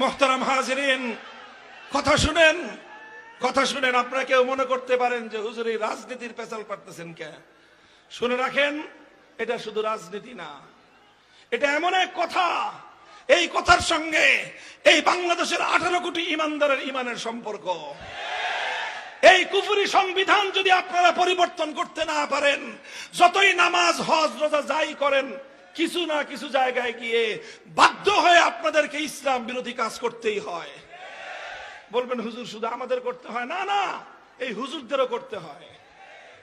মোহতারাম হাজরিন, কথা শুনেন কথা শুনেন, আপনারা কেউ মনে করতে পারেন যে হুজুর এই রাজনীতির পেছাল পারতেছেন কে? শুনে রাখেন, এটা শুধু রাজনীতি না, এটা এমন এক কথা, এই কথার সঙ্গে এই বাংলাদেশের আঠারো কোটি ইমানদারের ইমানের সম্পর্ক। এই কুফুরি সংবিধান যদি আপনারা পরিবর্তন করতে না পারেন, যতই নামাজ, হজ, রোজা যাই করেন কিছু না কিছু জায়গায় গিয়ে বাধ্য হয়ে আপনাদেরকে ইসলাম বিরোধী কাজ করতেই হয়। বলবেন, হুজুর, শুধু আমাদের করতে হয়? না না, এই হুজুরদেরও করতে হয়।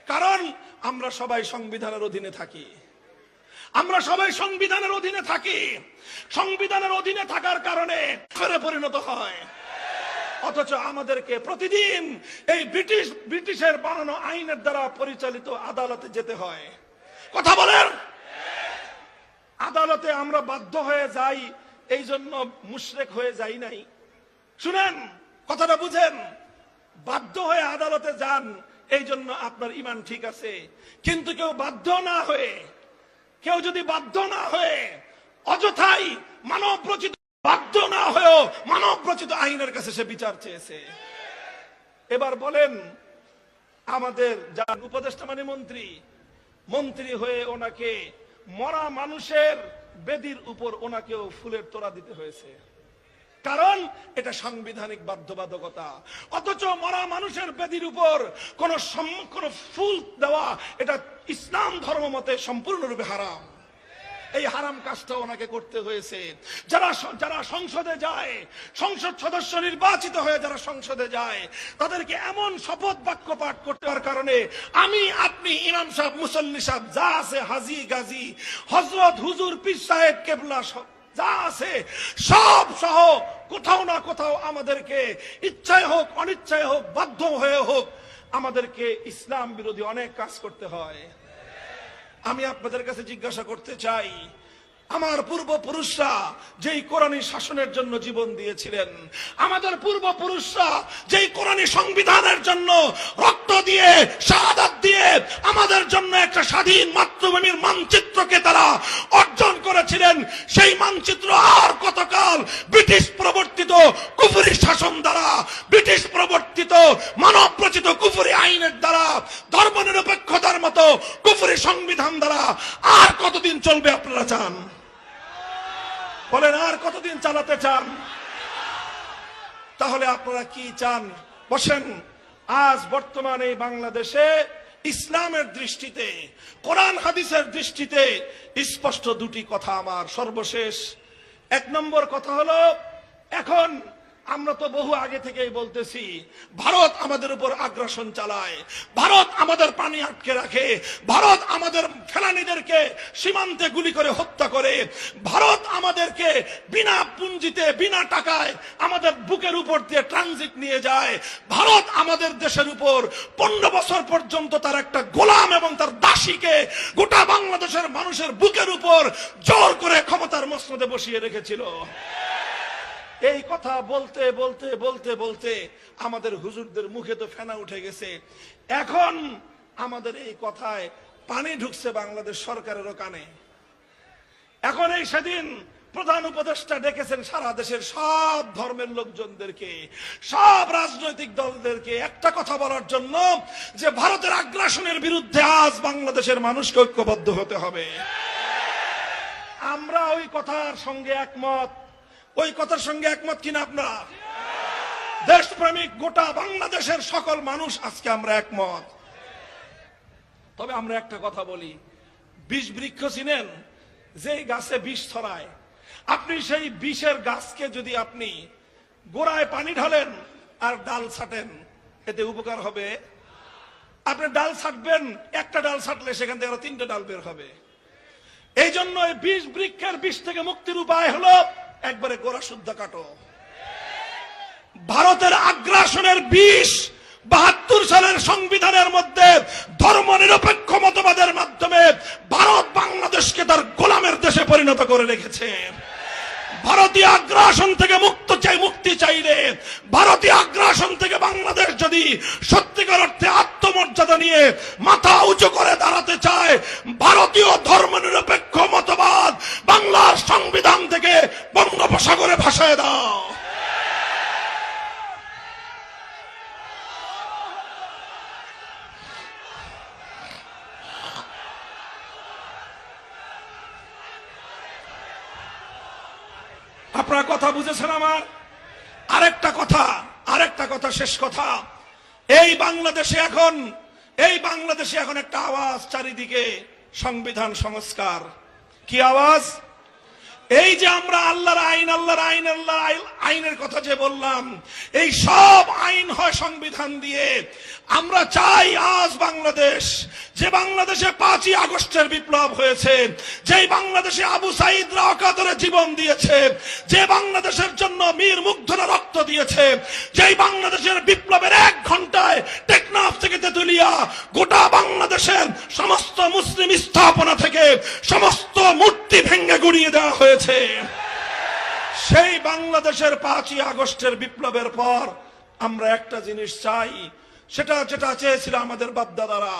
কারণ আমরা সবাই সংবিধানের অধীনে থাকি। আমরা সবাই সংবিধানের অধীনে থাকি। সংবিধানের অধীনে থাকার কারণে পরিণত হয়। অথচ আমাদেরকে প্রতিদিন এই ব্রিটিশ, ব্রিটিশের বানানো আইনের দ্বারা পরিচালিত আদালতে যেতে হয়। কথা বলেন! আদালতে আমরা বাধ্য হয়ে যাই এই জন্য মুশরেক হয়ে যাই নাই। শুনেন, কথাটা বুঝেন। বাধ্য হয়ে আদালতে যান এই জন্য আপনার ইমান ঠিক আছে। কিন্তু কেউ বাধ্য না হয়ে, কেউ যদি বাধ্য না হয়ে, অযথাই মানব রচিত বাধ্য না হয়েও মানব রচিত আইনের কাছে সে বিচার চেয়েছে। এবার বলেন, আমাদের যার উপদেষ্টা মানে মন্ত্রী মন্ত্রী হয়ে ওনাকে মরা মানুষের বেদির উপর ওনাকেও ফুলের তোড়া দিতে হয়েছে। কারণ এটা সাংবিধানিক বাধ্যবাধকতা। অথচ মরা মানুষের বেদির উপর কোন কোন ফুল দেওয়া এটা ইসলাম ধর্ম মতে সম্পূর্ণরূপে হারাম। এই হারাম কাজটা ওনাকে করতে হয়েছে। যারা যারা সংসদে যায়, সংসদ সদস্য নির্বাচিত হয়ে যারা সংসদে যায়, তাদেরকে এমন শপথ বাক্য পাঠ করতে কারণে আমি, আপনি, ইমাম সাহেব, মুসল্লি সাহেব, যা আছে হাজি, গাজী হজরত হুজুর পীর সাহেব, কেবলা যা আছে, সব সহ কোথাও না কোথাও আমাদেরকে ইচ্ছায় হোক, অনিচ্ছায় হোক, বাধ্য হয়ে হোক, আমাদেরকে ইসলাম বিরোধী অনেক কাজ করতে হয়। আমি আপনাদের কাছে জিজ্ঞাসা করতে চাই, আমার পূর্বপুরুষরা যেই কোরআনী শাসনের জন্য জীবন দিয়েছিলেন, আমাদের পূর্বপুরুষরা যেই কোরআনী সংবিধানের জন্য রক্ত দিয়ে, শাহাদাত দিয়ে আমাদের জন্য একটা স্বাধীন মাতৃভূমির মানচিত্রকে তারা অর্জন করেছিলেন, সেই মানচিত্র আর কতকাল ব্রিটিশ প্রবর্তিত কুফুরি শাসন দ্বারা, ব্রিটিশ প্রবর্তিত মানব রচিত কুফুরি আইনের দ্বারা ধর্মনিরপেক্ষতার মতো কুফুরি সংবিধান দ্বারা আর কতদিন চলবে আপনারা চান? বলেন, আর কতদিন চালাতে চান? তাহলে আপনারা কি চান? বসেন, আজ বর্তমানে বাংলাদেশে ইসলামের দৃষ্টিতে, কোরআন হাদিসের দৃষ্টিতে স্পষ্ট দুটি কথা আমার সর্বশেষ। এক নম্বর কথা হলো, এখন আমরা তো বহু আগে থেকেই বলতেছি, ভারত আমাদের উপর আগ্রাসন চালায়, ভারত আমাদের পানি আটকে রাখে, ভারত আমাদের ফেলানিদেরকে সীমান্তে গুলি করে হত্যা করে, ভারত আমাদেরকে বিনা পুঞ্জিতে, বিনা টাকায় আমাদের বুকের উপর দিয়ে ট্রানজিট নিয়ে যায়, ভারত আমাদের দেশের উপর পনেরো বছর পর্যন্ত তার একটা গোলাম এবং তার দাসীকে গোটা বাংলাদেশের মানুষের বুকের উপর জোর করে ক্ষমতার মসনদে বসিয়ে রেখেছিল। এই কথা বলতে বলতে বলতে বলতে আমাদের হুজুরদের মুখে তো ফেনা উঠে গেছে। এখন আমাদের এই কথায় পানি ঢুকছে বাংলাদেশ সরকারেরও কানে। এখন এই সেদিন প্রধান উপদেষ্টা ডেকেছেন সারা দেশের সব ধর্মের লোকজনদেরকে, সব রাজনৈতিক দলদেরকে একটা কথা বলার জন্য যে ভারতের আগ্রাসনের বিরুদ্ধে আজ বাংলাদেশের মানুষকে ঐক্যবদ্ধ হতে হবে। আমরা ওই কথার সঙ্গে একমত। ওই কথার সঙ্গে একমত কিনা আপনারা? দেশপ্রেমিক গোটা বাংলাদেশের সকল মানুষ আজকে আমরা একমত। তবে আমরা একটা কথা বলি, বিষ বৃক্ষ চিনেন? যে গাছে বিষ ছড়ায়। আপনি সেই বিষের গাছকে যদি আপনি গোড়ায় পানি ঢালেন আর ডাল ছাটেন, এতে উপকার হবে? আপনি ডাল ছাটবেন, একটা ডাল ছাটলে সেখান থেকে তিনটে ডাল বের হবে। এই জন্য বিষ বৃক্ষের বিষ থেকে মুক্তির উপায় হলো একবারে গোড়া শুদ্ধ কাটো। ভারতের আগ্রাসনের বিষ বাহাত্তর সালের সংবিধানের মধ্যে ধর্ম নিরপেক্ষ মতবাদের মাধ্যমে ভারত বাংলাদেশকে তার গোলামের দেশে পরিণত করে রেখেছে। ভারতীয় আগ্রাসন থেকে মুক্ত চাই, মুক্তি চাইলে ভারতীয় আগ্রাসন থেকে বাংলাদেশ যদি সত্যিকার অর্থে আত্মমর্যাদা নিয়ে মাথা উঁচু করে দাঁড়াতে চায়, ভারতীয় ধর্ম নিরপেক্ষ উপসাগরে ভাসায় দাও। আপনার কথা বুঝেছেন আমার? আরেকটা কথা আরেকটা কথা, শেষ কথা। এই বাংলাদেশে এখন, এই বাংলাদেশে এখন একটা আওয়াজ চারিদিকে সংবিধান সংস্কার। কি আওয়াজ? এই যে আমরা আল্লাহর আইন আল্লাহর আইন, আল্লাহর আইন- আইনের কথা যে বললাম, এই সব আইন হয় সংবিধান দিয়ে। আমরা চাই আজ বাংলাদেশ, যে বাংলাদেশে পাঁচই আগস্টের বিপ্লব হয়েছে, যেই বাংলাদেশে আবু সাইদরা অকাতরে জীবন দিয়েছে, যে বাংলাদেশের জন্য মীর মুগ্ধরা রক্ত দিয়েছে, যেই বাংলাদেশের বিপ্লবের এক ঘন্টায় টেকনাফ থেকে তেতুলিয়া গোটা বাংলাদেশের সমস্ত মুসলিম স্থাপনা থেকে সমস্ত মূর্তি ভেঙে গুড়িয়ে দেওয়া হয়েছে। সেই বাংলাদেশের পাঁচই আগস্টের বিপ্লবের পর আমরা একটা জিনিস চাই সেটা যেটা চেয়েছিল আমাদের বাপদাদারা,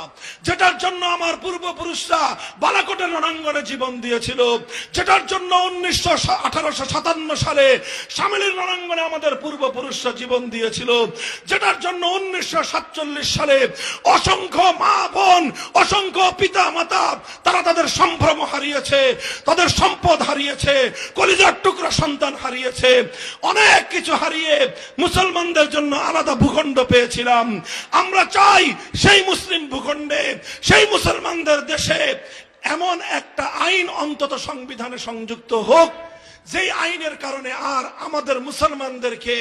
যেটার জন্য আমার পূর্বপুরুষরা বালাকোটের রণাঙ্গনে জীবন দিয়েছিল, যেটার জন্য উনিশশো আঠারোশো সাতান্ন সালে সামিলের রণাঙ্গনে আমাদের পূর্বপুরুষরা জীবন দিয়েছিল, যেটার জন্য উনিশশো সাতচল্লিশ সালে অসংখ্য মা বোন, অসংখ্য পিতা মাতা তারা তাদের সম্ভ্রম হারিয়েছে, তাদের সম্পদ হারিয়েছে, কলিজার টুকরা সন্তান হারিয়েছে, অনেক কিছু হারিয়ে মুসলমানদের জন্য আলাদা ভূখণ্ড পেয়েছিলাম। আমরা চাই সেই মুসলিম ভূখণ্ডে, সেই মুসলমানদের দেশে এমন একটা আইন অন্তত সংবিধানে সংযুক্ত হোক, যেই আইনের কারণে আর আমাদের মুসলমানদেরকে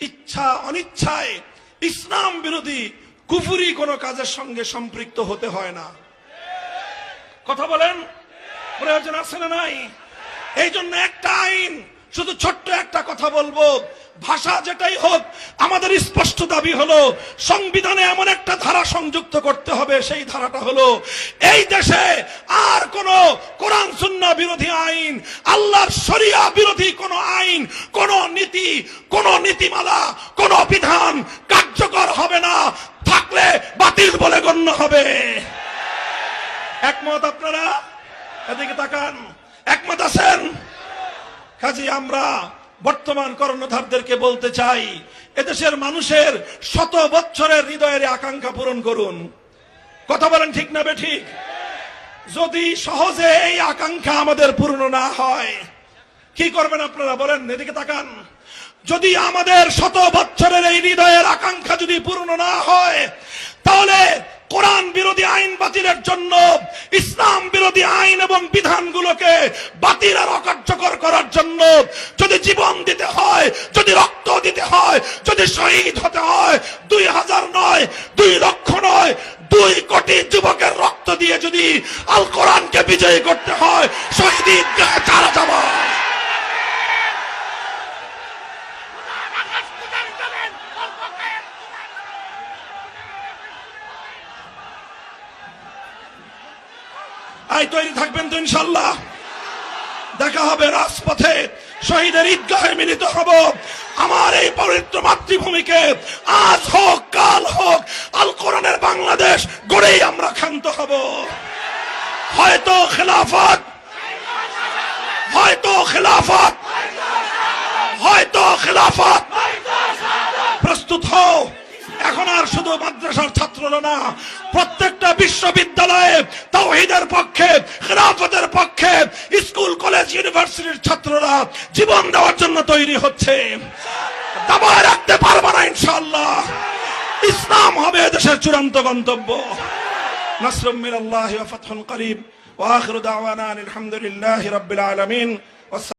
ইচ্ছা অনিচ্ছায় ইসলাম বিরোধী কুফুরি কোনো কাজের সঙ্গে সম্পৃক্ত হতে হয় না। কথা বলেন? প্রয়োজন আছে না নাই? এই জন্য একটা আইন, শুধু ছোট্ট একটা কথা বলব ভাষা যেটাই হোক, আমাদের স্পষ্ট দাবি হলো, সংবিধানে এমন একটা ধারা সংযুক্ত করতে হবে, সেই ধারাটা হলো, এই দেশে আর কোন কোরআন সুন্না বিরোধী আইন, আল্লাহর শরিয়া বিরোধী কোন আইন, কোন নীতি, কোন নীতিমালা, কোন বিধান কার্যকর হবে না, থাকলে বাতিল বলে গণ্য হবে। একমত আপনারা? এদিকে তাকান। একমত আছেন? কাজে, আমরা বর্তমান কর্ণধারদেরকে বলতে চাই, এদেশের মানুষের শত বছরের হৃদয়ের আকাঙ্ক্ষা পূরণ করুন। কথা বলেন ঠিক না ঠিক যদি সহজে এই আকাঙ্ক্ষা আমাদের পূর্ণ না হয়, কি করবেন আপনারা বলেন? এদিকে তাকান। যদি আমাদের শত বছরের এই হৃদয়ের আকাঙ্ক্ষা যদি পূর্ণ না হয়, তাহলে কোরআন বিরোধী আইন বাতিলের জন্য ইসলাম বিরোধী আইন এবং বিধানগুলোকে বাতিল আর অকার্যকর করার জন্য যদি জীবন দিতে হয়, যদি রক্ত দিতে হয়, যদি শহীদ হতে হয়, দুই হাজার নয়, দুই লক্ষ নয়, দুই কোটি যুবকের রক্ত দিয়ে যদি আল কোরআনকে বিজয়ী করতে হয়, শহীদ চারা যাওয়া আই তৈরি থাকবেন তো ইনশাল্লাহ দেখা হবে রাজপথে। শহীদের ঈদগাহে মিলিত হব। আমার এই পবিত্র মাতৃভূমিকে আজ হোক, কাল হোক, আল কোরআনের বাংলাদেশ গড়েই আমরা ক্ষান্ত হব। হয়তো খেলাফত হয়তো খেলাফত হয়তো খেলাফত। প্রস্তুত হও। এখন আর শুধু মাদ্রাসার ছাত্ররা না প্রত্যেকটা বিশ্ববিদ্যালয়ে তাওহীদের পক্ষে, খেলাফতের পক্ষে, স্কুল, কলেজ, ইউনিভার্সিটির ছাত্ররা জীবন দেওয়ার জন্য তৈরি হচ্ছে। দাবায় রাখতে পারবে না ইনশাআল্লাহ। ইসলাম হবে দেশের চূড়ান্ত গন্তব্য। মিনাল্লাহি ওয়া ফাতহুন করিব। ওয়া আখিরু দাওয়ানা আনিল হামদুলিল্লাহি রাব্বিল আলামিন।